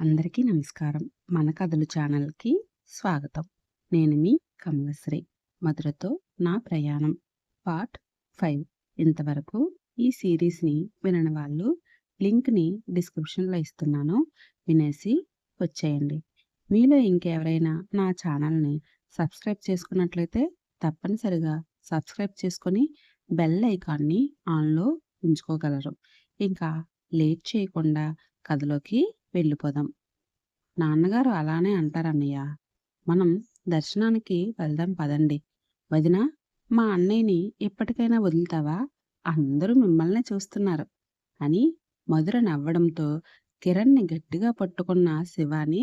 అందరికీ నమస్కారం. మన కథలు ఛానల్కి స్వాగతం. నేను మీ కమలశ్రీ. మధురతో నా ప్రయాణం. Part five. ఇంతవరకు ఈ సిరీస్ని వినని వాళ్ళు లింక్ని డిస్క్రిప్షన్లో ఇస్తున్నాను. వినేసి వచ్చేయండి. మీలో ఇంకెవరైనా నా ఛానల్ని సబ్స్క్రైబ్ చేసుకున్నట్లయితే తప్పనిసరిగా సబ్స్క్రైబ్ చేసుకొని బెల్ ఐకాన్ని ఆన్లో ఉంచుకోగలరు. ఇంకా లేట్ చేయకుండా కథలోకి వెళ్ళిపోదాం. నాన్నగారు అలానే అంటారన్నయ్య. మనం దర్శనానికి వెళ్దాం పదండి. వదిన మా అన్నయ్యని ఎప్పటికైనా వదులుతావా? అందరూ మిమ్మల్ని చూస్తున్నారు అని మధుర నవ్వడంతో కిరణ్ని గట్టిగా పట్టుకున్న శివాని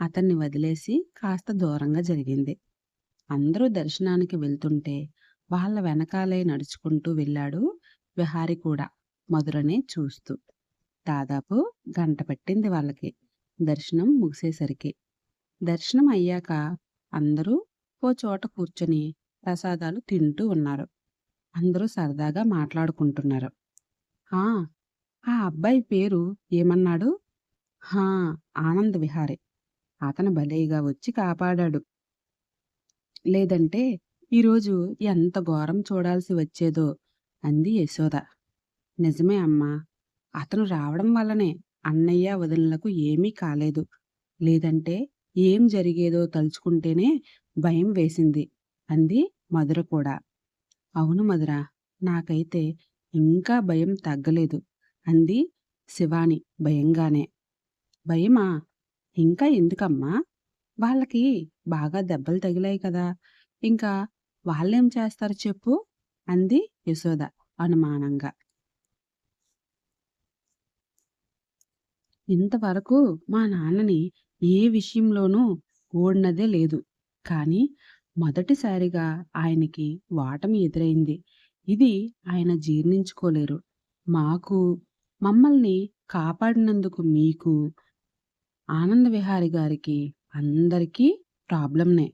అతన్ని వదిలేసి కాస్త దూరంగా జరిగింది. అందరూ దర్శనానికి వెళ్తుంటే వాళ్ళ వెనకాలే నడుచుకుంటూ వెళ్ళాడు విహారి కూడా మధురనే చూస్తూ. దాదాపు గంట పట్టింది వాళ్ళకి. దర్శనం ముగిసేసరికి. దర్శనం అయ్యాక అందరూ ఓ చోట కూర్చొని ప్రసాదాలు తింటూ ఉన్నారు. అందరూ సరదాగా మాట్లాడుకుంటున్నారు. ఆ అబ్బాయి పేరు ఏమన్నాడు? హా ఆనంద్ విహారి. అతను భలేగా వచ్చి కాపాడాడు. లేదంటే ఈరోజు ఎంత ఘోరం చూడాల్సి వచ్చేదో అంది యశోద. నిజమే అమ్మా. అతను రావడం వల్లనే అన్నయ్య వదినలకు ఏమీ కాలేదు. లేదంటే ఏం జరిగేదో తలుచుకుంటేనే భయం వేసింది అంది మధుర కూడా. అవును మధుర నాకైతే ఇంకా భయం తగ్గలేదు అంది శివాని భయంగానే. భయమా? ఇంకా ఎందుకమ్మా? వాళ్ళకి బాగా దెబ్బలు తగిలాయి కదా ఇంకా వాళ్ళేం చేస్తారు చెప్పు అంది యశోద అనుమానంగా. ఇంతవరకు మా నాన్నని ఏ విషయంలోనూ ఓడినదే లేదు. కానీ మొదటిసారిగా ఆయనకి వాటమి ఎదురైంది. ఇది ఆయన జీర్ణించుకోలేరు. మాకు మమ్మల్ని కాపాడినందుకు మీకు ఆనంద విహారి గారికి అందరికీ ప్రాబ్లంనే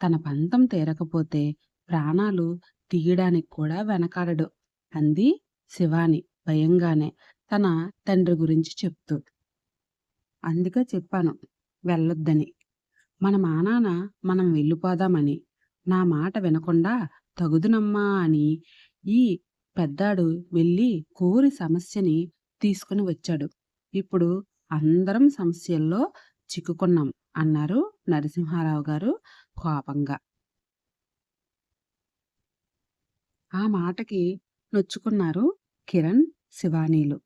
తన పంతం తీరకపోతే ప్రాణాలు తీయడానికి కూడా వెనకాడడు అంది శివాని భయంగానే. తన తండ్రి గురించి చెప్తూ. అందుకే చెప్పాను వెళ్ళొద్దని. మన మానాన మనం వెళ్ళిపోదామని. నా మాట వినకుండా తగుదునమ్మా అని ఈ పెద్దాడు వెళ్ళి కోరి సమస్యని తీసుకుని వచ్చాడు. ఇప్పుడు అందరం సమస్యల్లో చిక్కుకున్నాం అన్నారు నరసింహారావు గారు కోపంగా. ఆ మాటకి నొచ్చుకున్నారు కిరణ్ శివానీలు.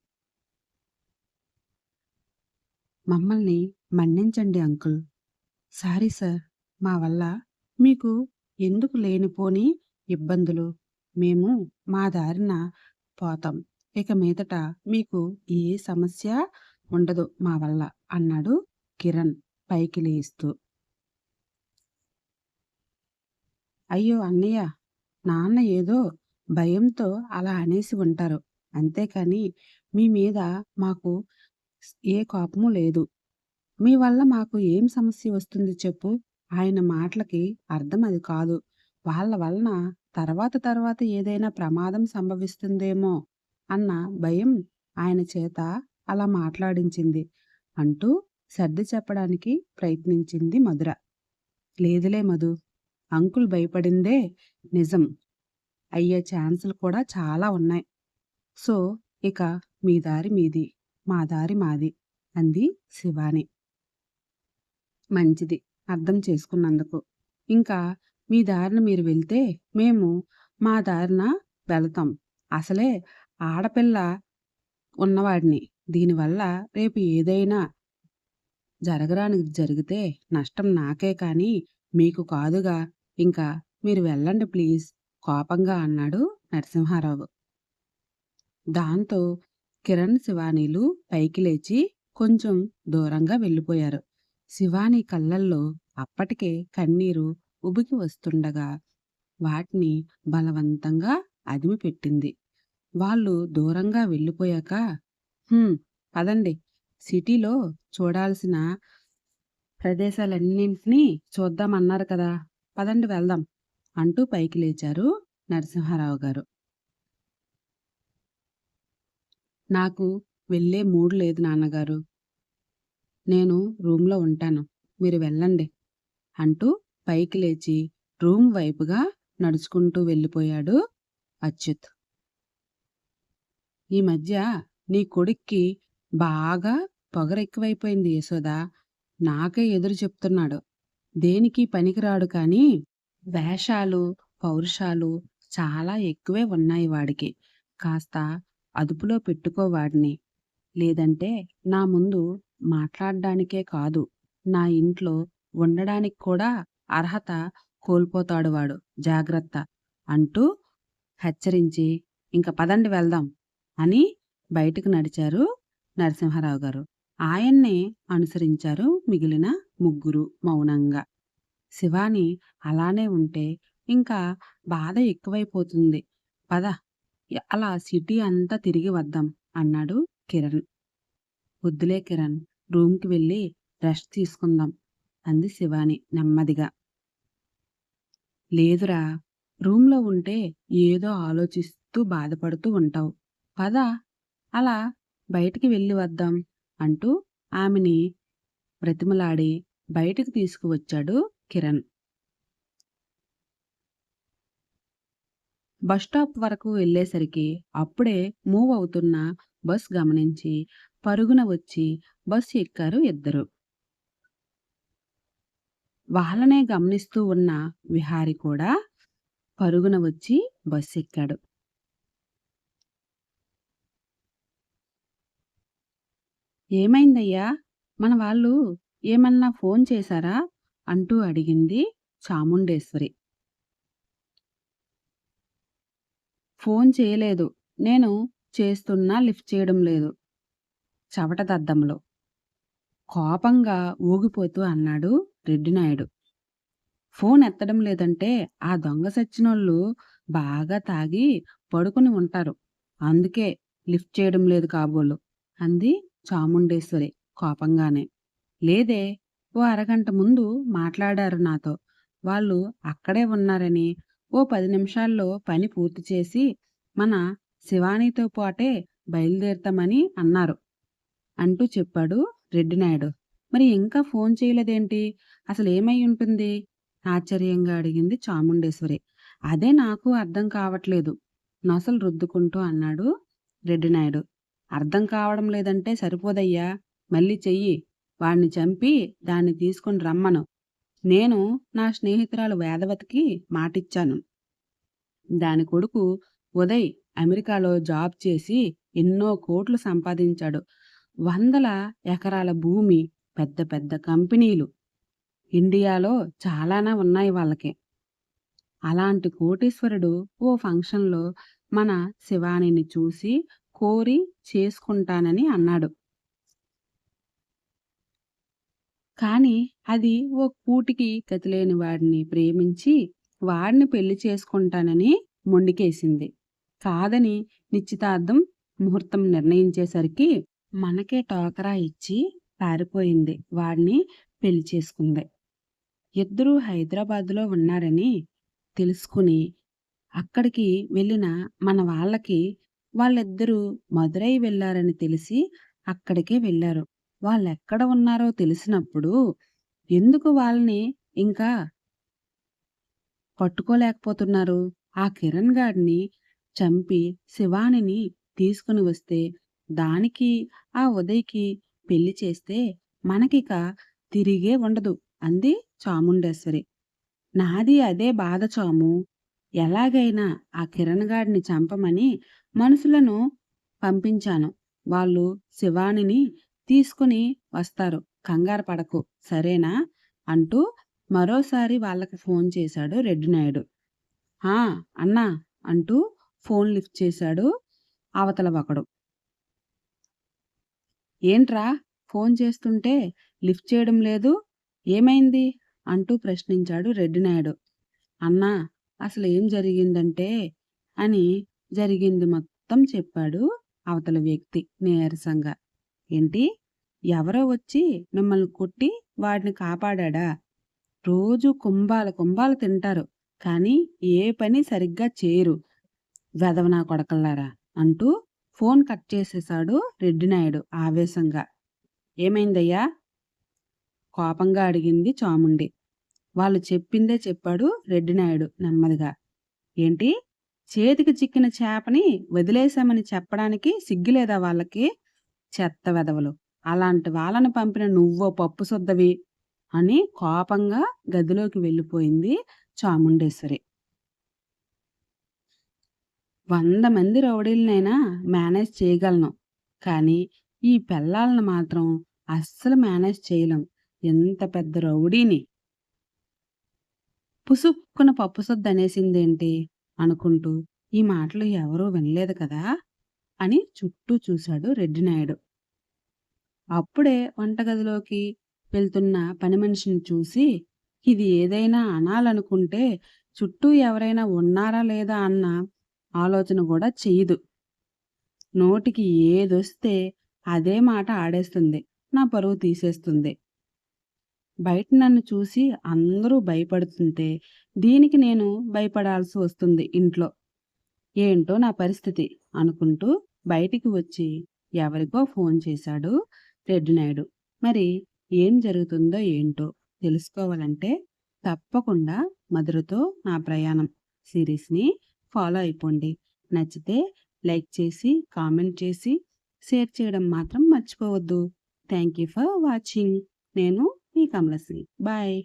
మమ్మల్ని మన్నించండి అంకుల్. సారీ సార్ మా వల్ల మీకు ఎందుకు లేనిపోని ఇబ్బందులు? మేము మా దారిన పోతాం. ఇక మీదట మీకు ఏ సమస్య ఉండదు మా వల్ల అన్నాడు కిరణ్ పైకి లేస్తూ. అయ్యో అన్నయ్య నాన్న ఏదో భయంతో అలా అనేసి ఉంటారు. అంతేకాని మీ మీద మాకు ఏ కోపము లేదు. మీ వల్ల మాకు ఏం సమస్య వస్తుంది చెప్పు. ఆయన మాటలకి అర్థం అది కాదు. వాళ్ళ వలన తర్వాత తర్వాత ఏదైనా ప్రమాదం సంభవిస్తుందేమో అన్న భయం ఆయన చేత అలా మాట్లాడించింది అంటూ సర్ది చెప్పడానికి ప్రయత్నించింది మధుర. లేదులే మధు అంకుల్ భయపడిందే నిజం. అయ్యే ఛాన్సులు కూడా చాలా ఉన్నాయి. సో ఇక మీ దారి మీది. మా దారి మాది అంది శివాని. మంచిది అర్థం చేసుకున్నందుకు. ఇంకా మీ దారిన మీరు వెళ్తే మేము మా దారిన వెళతాం. అసలే ఆడపిల్ల ఉన్నవాడిని. దీనివల్ల రేపు ఏదైనా జరగరానికి జరిగితే నష్టం నాకే కానీ మీకు కాదుగా. ఇంకా మీరు వెళ్ళండి ప్లీజ్ కోపంగా అన్నాడు నరసింహారావు. దాంతో కిరణ్ శివానీలు పైకి లేచి కొంచెం దూరంగా వెళ్ళిపోయారు. శివాని కళ్ళల్లో అప్పటికే కన్నీరు ఉబికి వస్తుండగా వాటిని బలవంతంగా అదిమి పెట్టింది. వాళ్ళు దూరంగా వెళ్ళిపోయాక పదండి. సిటీలో చూడాల్సిన ప్రదేశాలన్నింటినీ చూద్దామన్నారు కదా. పదండి వెళ్దాం అంటూ పైకి లేచారు నరసింహారావు గారు. నాకు వెళ్ళే మూడ్ లేదు నాన్నగారు నేను రూమ్‌లో ఉంటాను. మీరు వెళ్ళండి" అంటూ పైకి లేచి రూమ్ వైపుగా నడుచుకుంటూ వెళ్ళిపోయాడు అచ్యుత్. "ఈ మధ్య నీ కొడుక్కి బాగా పొగరెక్కువైపోయింది యశోద. నాకే ఎదురు చెప్తున్నాడు. దేనికి పనికిరాడు కానీ వేషాలు, పౌరుషాలు చాలా ఎక్కువే ఉన్నాయి వాడికి. కాస్త అదుపులో పెట్టుకో వాడిని. లేదంటే నా ముందు మాట్లాడ్డానికే కాదు, నా ఇంట్లో ఉండడానికి కూడా అర్హత కోల్పోతాడు వాడు. జాగ్రత్త" అంటూ హెచ్చరించి "ఇంక పదండి వెళ్దాం" అని బయటకు నడిచారు నరసింహారావు గారు. ఆయన్నే అనుసరించారు మిగిలిన ముగ్గురు మౌనంగా. శివాని అలానే ఉంటే ఇంకా బాధ ఎక్కువైపోతుంది. పద అలా సిటీ అంతా తిరిగి వద్దాం అన్నాడు కిరణ్. వద్దులే కిరణ్ రూమ్‌కి వెళ్ళి రెస్ట్ తీసుకుందాం అంది శివాని నెమ్మదిగా. లేదురా రూమ్‌లో ఉంటే ఏదో ఆలోచిస్తూ బాధపడుతూ ఉంటావు. పద అలా బయటికి వెళ్ళి వద్దాం అంటూ ఆమెని బ్రతిమలాడి బయటికి తీసుకువచ్చాడు కిరణ్. బస్టాప్ వరకు వెళ్ళేసరికి అప్పుడే మూవ్ అవుతున్న బస్ గమనించి పరుగున వచ్చి బస్ ఎక్కారు ఇద్దరు. వాళ్ళనే గమనిస్తూ ఉన్న విహారి కూడా పరుగున వచ్చి బస్ ఎక్కాడు. "ఏమైందయ్యా? మన వాళ్ళు ఏమన్నా ఫోన్ చేశారా?" అంటూ అడిగింది చాముండేశ్వరి. "ఫోన్ చేయలేదు. నేను చేస్తున్నా లిఫ్ట్ చేయడం లేదు" చవటదద్దంలో కోపంగా ఊగిపోతూ అన్నాడు రెడ్డినాయుడు. "ఫోన్ ఎత్తడం లేదంటే ఆ దొంగ సచ్చినోళ్ళు బాగా తాగి పడుకుని ఉంటారు. అందుకే లిఫ్ట్ చేయడం లేదు కాబోలు" అంది చాముండేశ్వరి కోపంగానే. "లేదే ఓ అరగంట ముందు మాట్లాడారు నాతో. వాళ్ళు అక్కడే ఉన్నారని, ఓ పది నిమిషాల్లో పని పూర్తి చేసి మన శివానితో పాటే బయలుదేరతామని అన్నారు" అంటూ చెప్పాడు రెడ్డినాయుడు. "మరి ఇంకా ఫోన్ చేయలేదేంటి? అసలేమై ఉంటుంది?" ఆశ్చర్యంగా అడిగింది చాముండేశ్వరి. "అదే నాకు అర్థం కావట్లేదు" నొసలు రుద్దుకుంటూ అన్నాడు రెడ్డినాయుడు. "అర్థం కావడం లేదంటే సరిపోదయ్యా! మళ్ళీ చెయ్యి. వాణ్ణి చంపి దాన్ని తీసుకొని రమ్మను. నేను నా స్నేహితురాలు వేదవతికి మాటిచ్చాను. దాని కొడుకు ఉదయ్ అమెరికాలో జాబ్ చేసి ఎన్నో కోట్లు సంపాదించాడు. వందల ఎకరాల భూమి, పెద్ద పెద్ద కంపెనీలు ఇండియాలో చాలానే ఉన్నాయి వాళ్ళకి. అలాంటి కోటీశ్వరుడు ఓ ఫంక్షన్‌లో మన శివానిని చూసి కోరి చేసుకుంటానని అన్నాడు. కానీ అది ఓ కూటికి గతిలేని వాడిని ప్రేమించి వాడిని పెళ్ళి చేసుకుంటానని మొండికేసింది. కాదని నిశ్చితార్థం ముహూర్తం నిర్ణయించేసరికి మనకే టోకరా ఇచ్చి పారిపోయింది. వాడిని పెళ్ళి చేసుకుంది. ఇద్దరూ హైదరాబాద్‌లో ఉన్నారని తెలుసుకుని అక్కడికి వెళ్ళిన మన వాళ్ళకి వాళ్ళిద్దరూ మదురై వెళ్ళారని తెలిసి అక్కడికే వెళ్ళారు వాళ్ళెక్కడ ఉన్నారో తెలిసినప్పుడు ఎందుకు వాళ్ళని ఇంకా పట్టుకోలేకపోతున్నారు? ఆ కిరణ్ గాడిని చంపి శివానిని తీసుకుని వస్తే దానికి ఆ ఉదయ్‌కి పెళ్ళి చేస్తే మనకిక తిరిగే ఉండదు అంది చాముండేశ్వరి. నాది అదే బాధ చాము. ఎలాగైనా ఆ కిరణ్ గాడిని చంపమని మనుషులను పంపించాను. వాళ్ళు శివానిని తీసుకుని వస్తారు. కంగారు పడకు సరేనా? అంటూ మరోసారి వాళ్ళకి ఫోన్ చేశాడు రెడ్డినాయుడు. ఆ! అన్నా అంటూ ఫోన్ లిఫ్ట్ చేశాడు అవతల ఒకడు. ఏంట్రా ఫోన్ చేస్తుంటే లిఫ్ట్ చేయడం లేదు? ఏమైంది? అంటూ ప్రశ్నించాడు రెడ్డినాయుడు. అన్నా అసలు ఏం జరిగిందంటే అని జరిగింది మొత్తం చెప్పాడు అవతల వ్యక్తి నీరసంగా. ఏంటి? ఎవరో వచ్చి మిమ్మల్ని కొట్టి వాడిని కాపాడాడా? రోజు కుంభాలు కుంభాలు తింటారు. కానీ ఏ పని సరిగ్గా చేయరు. వెదవనా కొడకల్లారా! అంటూ ఫోన్ కట్ చేసేశాడు రెడ్డినాయుడు ఆవేశంగా. ఏమైందయ్యా? కోపంగా అడిగింది చాముండి వాళ్ళు చెప్పిందే చెప్పాడు రెడ్డినాయుడు నెమ్మదిగా ఏంటి చేతికి చిక్కిన చేపని వదిలేశామని చెప్పడానికి సిగ్గులేదా వాళ్ళకి చెత్త వెదవలు. అలాంటి వాళ్ళని పంపిన నువ్వో పప్పు శుద్ధవి అని కోపంగా గదిలోకి వెళ్ళిపోయింది చాముండేశ్వరి. వంద మంది రౌడీలనైనా మేనేజ్ చేయగలను. కానీ ఈ పిల్లల్ని మాత్రం అస్సలు మేనేజ్ చేయలేం. ఎంత పెద్ద రౌడీని. పుసుక్కున పప్పు సొద్దు అనేసిందేంటి? అనుకుంటూ ఈ మాటలు ఎవరూ వినలేదు కదా? అని చుట్టూ చూశాడు రెడ్డినాయుడు అప్పుడే వంటగదిలోకి వెళ్తున్న పని మనిషిని చూసి ఇది ఏదైనా అనాలనుకుంటే చుట్టూ ఎవరైనా ఉన్నారా లేదా అన్న ఆలోచన కూడా చెయ్యదు. నోటికి ఏదొస్తే అదే మాట ఆడేస్తుంది. నా పరువు తీసేస్తుంది. బయట నన్ను చూసి అందరూ భయపడుతుంటే దీనికి నేను భయపడాల్సి వస్తుంది ఇంట్లో. ఏంటో నా పరిస్థితి అనుకుంటూ బయటికి వచ్చి ఎవరికో ఫోన్ చేశాడు. రెడ్డినాయుడు మరి ఏం జరుగుతుందో ఏంటో తెలుసుకోవాలంటే తప్పకుండా మధురతో నా ప్రయాణం సిరీస్ని ఫాలో అయిపోండి. నచ్చితే లైక్ చేసి కామెంట్ చేసి షేర్ చేయడం మాత్రం మర్చిపోవద్దు. Thank you for watching. నేను మీ కమలశ్రీ. బాయ్.